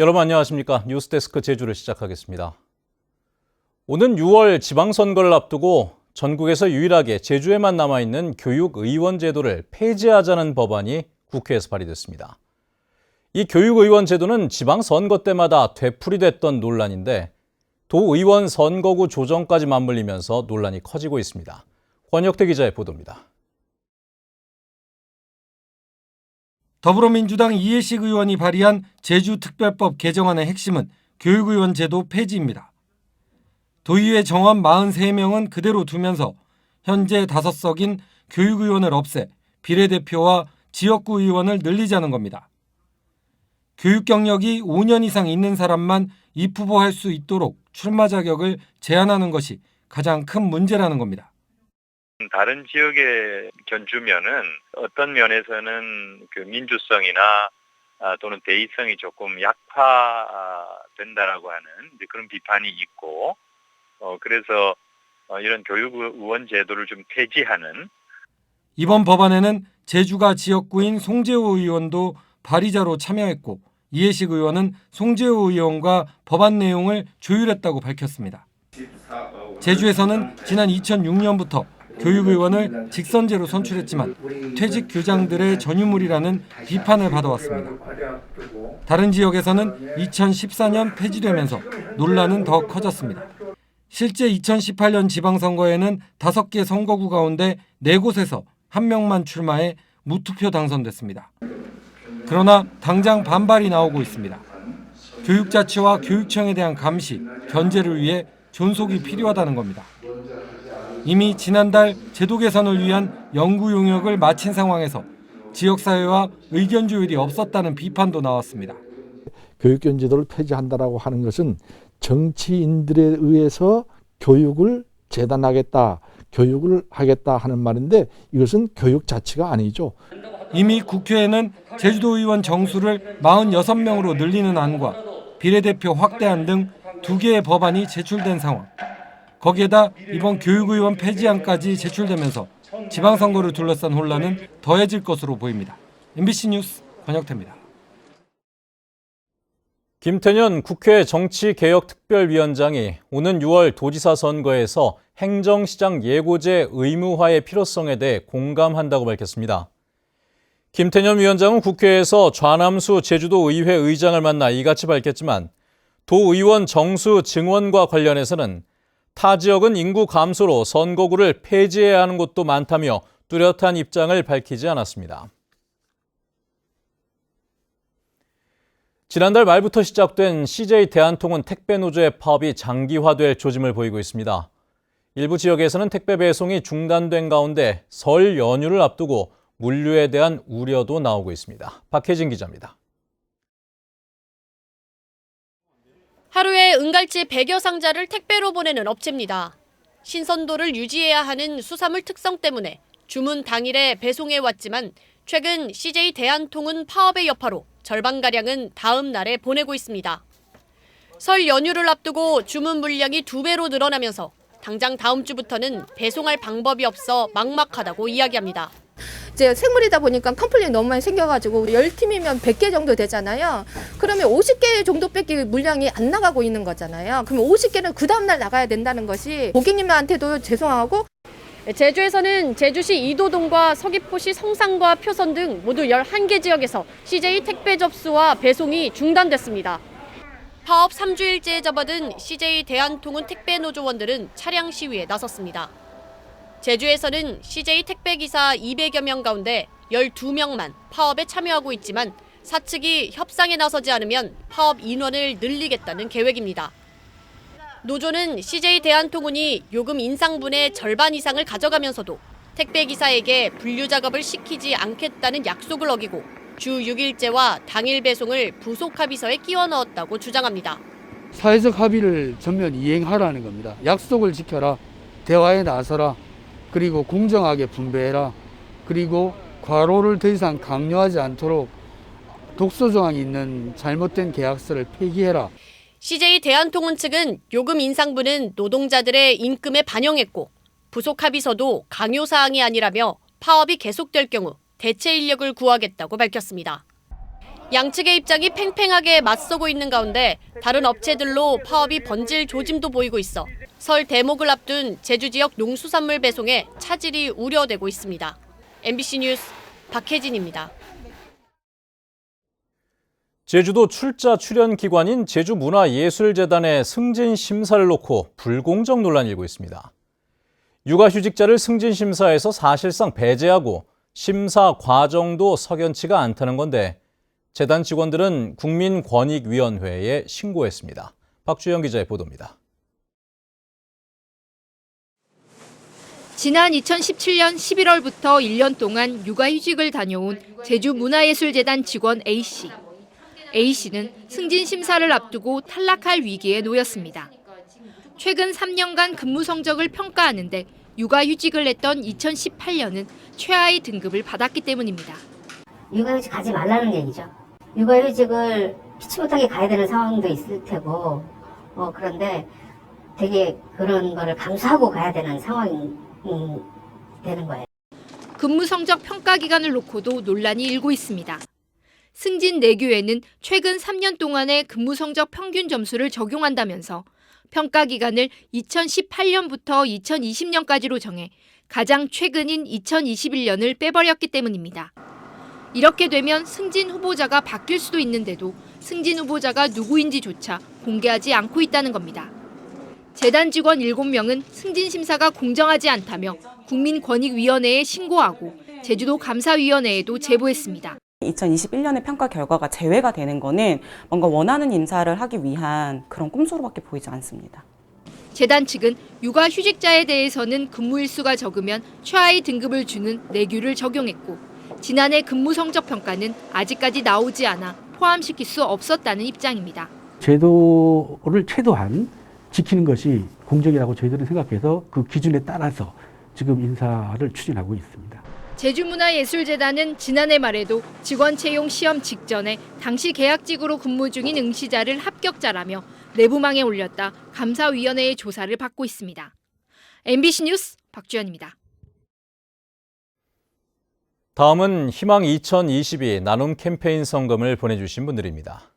여러분 안녕하십니까? 뉴스데스크 제주를 시작하겠습니다. 오는 6월 지방선거를 앞두고 전국에서 유일하게 제주에만 남아있는 교육의원 제도를 폐지하자는 법안이 국회에서 발의됐습니다. 이 교육의원 제도는 지방선거 때마다 되풀이됐던 논란인데 도의원 선거구 조정까지 맞물리면서 논란이 커지고 있습니다. 권혁태 기자의 보도입니다. 더불어민주당 이해식 의원이 발의한 제주특별법 개정안의 핵심은 교육의원 제도 폐지입니다. 도의회 정원 43명은 그대로 두면서 현재 5석인 교육의원을 없애 비례대표와 지역구 의원을 늘리자는 겁니다. 교육 경력이 5년 이상 있는 사람만 입후보할 수 있도록 출마 자격을 제한하는 것이 가장 큰 문제라는 겁니다. 다른 지역에 견주면은 어떤 면에서는 그 민주성이나 아, 또는 대의성이 조금 약화된다라고 하는 그런 비판이 있고 어 그래서 어, 이런 교육 의원 제도를 좀 폐지하는 이번 법안에는 제주가 지역구인 송재호 의원도 발의자로 참여했고 이해식 의원은 송재호 의원과 법안 내용을 조율했다고 밝혔습니다. 제주에서는 지난 2006년부터 교육의원을 직선제로 선출했지만 퇴직 교장들의 전유물이라는 비판을 받아왔습니다. 다른 지역에서는 2014년 폐지되면서 논란은 더 커졌습니다. 실제 2018년 지방선거에는 5개 선거구 가운데 4곳에서 한 명만 출마해 무투표 당선됐습니다. 그러나 당장 반발이 나오고 있습니다. 교육자치와 교육청에 대한 감시, 견제를 위해 존속이 필요하다는 겁니다. 이미 지난달 제도 개선을 위한 연구 용역을 마친 상황에서 지역사회와 의견 조율이 없었다는 비판도 나왔습니다. 교육권 제도를 폐지한다라고 하는 것은 정치인들에 의해서 교육을 재단하겠다, 교육을 하겠다 하는 말인데 이것은 교육 자체가 아니죠. 이미 국회에는 제주도 의원 정수를 46명으로 늘리는 안과 비례대표 확대안 등 두 개의 법안이 제출된 상황. 거기에다 이번 교육의원 폐지안까지 제출되면서 지방선거를 둘러싼 혼란은 더해질 것으로 보입니다. MBC 뉴스 권혁태입니다. 김태년 국회 정치개혁특별위원장이 오는 6월 도지사 선거에서 행정시장 예고제 의무화의 필요성에 대해 공감한다고 밝혔습니다. 김태년 위원장은 국회에서 좌남수 제주도 의회 의장을 만나 이같이 밝혔지만 도의원 정수 증원과 관련해서는 타 지역은 인구 감소로 선거구를 폐지해야 하는 곳도 많다며 뚜렷한 입장을 밝히지 않았습니다. 지난달 말부터 시작된 CJ 대한통운 택배 노조의 파업이 장기화될 조짐을 보이고 있습니다. 일부 지역에서는 택배 배송이 중단된 가운데 설 연휴를 앞두고 물류에 대한 우려도 나오고 있습니다. 박혜진 기자입니다. 하루에 은갈치 100여 상자를 택배로 보내는 업체입니다. 신선도를 유지해야 하는 수산물 특성 때문에 주문 당일에 배송해 왔지만 최근 CJ 대한통운 파업의 여파로 절반가량은 다음 날에 보내고 있습니다. 설 연휴를 앞두고 주문 물량이 두 배로 늘어나면서 당장 다음 주부터는 배송할 방법이 없어 막막하다고 이야기합니다. 이제 생물이다 보니까 컴플레인 너무 많이 생겨가지고 10팀이면 100개 정도 되잖아요. 그러면 50개 정도밖에 물량이 안 나가고 있는 거잖아요. 그러면 50개는 그 다음날 나가야 된다는 것이 고객님한테도 죄송하고 제주에서는 제주시 이도동과 서귀포시 성산과 표선 등 모두 11개 지역에서 CJ 택배 접수와 배송이 중단됐습니다. 파업 3주일째에 접어든 CJ 대한통운 택배 노조원들은 차량 시위에 나섰습니다. 제주에서는 CJ 택배 기사 200여 명 가운데 12명만 파업에 참여하고 있지만 사측이 협상에 나서지 않으면 파업 인원을 늘리겠다는 계획입니다. 노조는 CJ 대한통운이 요금 인상분의 절반 이상을 가져가면서도 택배 기사에게 분류 작업을 시키지 않겠다는 약속을 어기고 주 6일제와 당일 배송을 부속 합의서에 끼워 넣었다고 주장합니다. 사회적 합의를 전면 이행하라는 겁니다. 약속을 지켜라. 대화에 나서라. 그리고 공정하게 분배해라. 그리고 과로를 더 이상 강요하지 않도록 독소 조항이 있는 잘못된 계약서를 폐기해라. CJ 대한통운 측은 요금 인상분은 노동자들의 임금에 반영했고 부속 합의서도 강요 사항이 아니라며 파업이 계속될 경우 대체 인력을 구하겠다고 밝혔습니다. 양측의 입장이 팽팽하게 맞서고 있는 가운데 다른 업체들로 파업이 번질 조짐도 보이고 있어 설 대목을 앞둔 제주 지역 농수산물 배송에 차질이 우려되고 있습니다. MBC 뉴스 박혜진입니다. 제주도 출자 출연 기관인 제주문화예술재단의 승진 심사를 놓고 불공정 논란이 일고 있습니다. 육아휴직자를 승진 심사에서 사실상 배제하고 심사 과정도 석연치가 않다는 건데 재단 직원들은 국민권익위원회에 신고했습니다. 박주영 기자의 보도입니다. 지난 2017년 11월부터 1년 동안 육아휴직을 다녀온 제주문화예술재단 직원 A씨. A씨는 승진 심사를 앞두고 탈락할 위기에 놓였습니다. 최근 3년간 근무 성적을 평가하는데 육아휴직을 냈던 2018년은 최하위 등급을 받았기 때문입니다. 육아휴직 가지 말라는 얘기죠. 육아휴직을 피치 못하게 가야 되는 상황도 있을 테고, 어, 그런데 되게 그런 거를 감수하고 가야 되는 상황이 음, 되는 거예요. 근무 성적 평가 기간을 놓고도 논란이 일고 있습니다. 승진 내규에는 최근 3년 동안의 근무 성적 평균 점수를 적용한다면서 평가 기간을 2018년부터 2020년까지로 정해 가장 최근인 2021년을 빼버렸기 때문입니다. 이렇게 되면 승진 후보자가 바뀔 수도 있는데도 승진 후보자가 누구인지조차 공개하지 않고 있다는 겁니다. 재단 직원 7명은 승진 심사가 공정하지 않다며 국민권익위원회에 신고하고 제주도 감사위원회에도 제보했습니다. 2021년의 평가 결과가 제외가 되는 거는 뭔가 원하는 인사를 하기 위한 그런 꼼수로밖에 보이지 않습니다. 재단 측은 육아 휴직자에 대해서는 근무 일수가 적으면 최하위 등급을 주는 내규를 적용했고 지난해 근무 성적 평가는 아직까지 나오지 않아 포함시킬 수 없었다는 입장입니다. 제도를 최소한 지키는 것이 공정이라고 저희들은 생각해서 그 기준에 따라서 지금 인사를 추진하고 있습니다. 제주문화예술재단은 지난해 말에도 직원 채용 시험 직전에 당시 계약직으로 근무 중인 응시자를 합격자라며 내부망에 올렸다 감사위원회의 조사를 받고 있습니다. MBC 뉴스 박주연입니다. 다음은 희망 2022 나눔 캠페인 성금을 보내주신 분들입니다.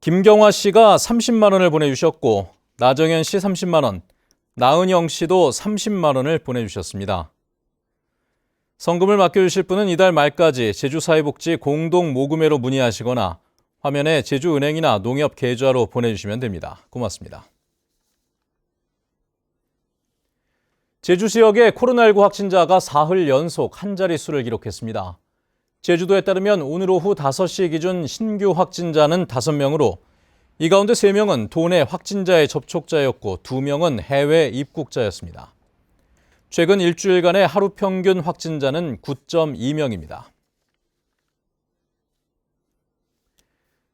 김경화 씨가 30만 원을 보내주셨고 나정현 씨 30만 원, 나은영 씨도 30만 원을 보내주셨습니다. 성금을 맡겨주실 분은 이달 말까지 제주사회복지 공동 모금회로 문의하시거나 화면에 제주은행이나 농협 계좌로 보내주시면 됩니다. 고맙습니다. 제주 지역의 코로나19 확진자가 사흘 연속 한 자릿수를 기록했습니다. 제주도에 따르면 오늘 오후 5시 기준 신규 확진자는 5명으로 이 가운데 3명은 도내 확진자의 접촉자였고 2명은 해외 입국자였습니다. 최근 일주일간의 하루 평균 확진자는 9.2명입니다.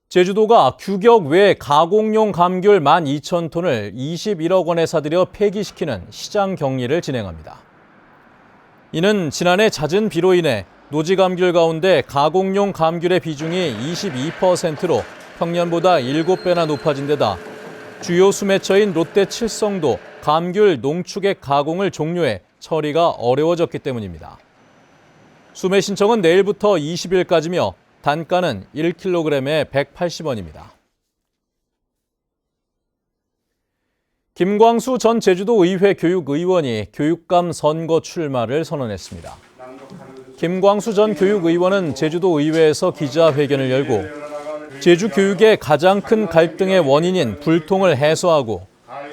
제주도가 규격 외 가공용 감귤 12,000톤을 21억 원에 사들여 폐기시키는 시장 경리를 진행합니다. 이는 지난해 잦은 비로 인해 노지 감귤 가운데 가공용 감귤의 비중이 22%로 평년보다 7배나 높아진 데다 주요 수매처인 롯데 칠성도 감귤 농축액 가공을 종료해 처리가 어려워졌기 때문입니다. 수매 신청은 내일부터 20일까지며 단가는 1kg에 180원입니다. 김광수 전 제주도 의회 교육의원이 교육감 선거 출마를 선언했습니다. 김광수 전 교육의원은 제주도 의회에서 기자회견을 열고 제주 교육의 가장 큰 갈등의 원인인 불통을 해소하고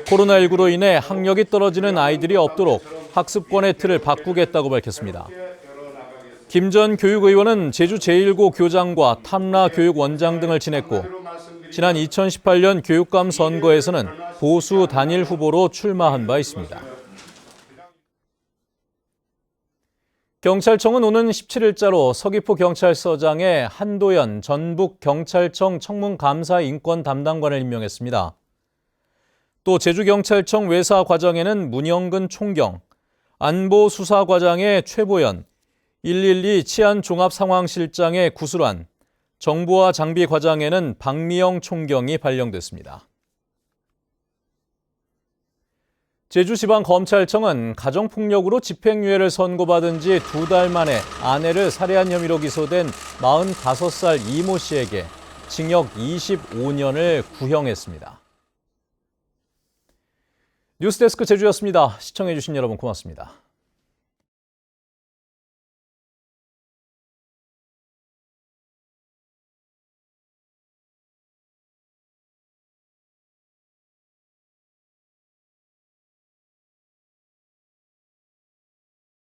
코로나19로 인해 학력이 떨어지는 아이들이 없도록 학습권의 틀을 바꾸겠다고 밝혔습니다. 김 전 교육의원은 제주 제1고 교장과 탐라 교육원장 등을 지냈고 지난 2018년 교육감 선거에서는 보수 단일 후보로 출마한 바 있습니다. 경찰청은 오는 17일자로 서귀포 경찰서장에 한도연 전북 경찰청 청문감사 인권 담당관을 임명했습니다. 또 제주경찰청 외사 과장에는 문영근 총경, 안보수사과장에 최보연, 112 치안종합상황실장의 구슬환, 정보화 장비과장에는 박미영 총경이 발령됐습니다. 제주지방검찰청은 가정폭력으로 집행유예를 선고받은 지 두 달 만에 아내를 살해한 혐의로 기소된 45살 이모 씨에게 징역 25년을 구형했습니다. 뉴스데스크 제주였습니다. 시청해주신 여러분 고맙습니다.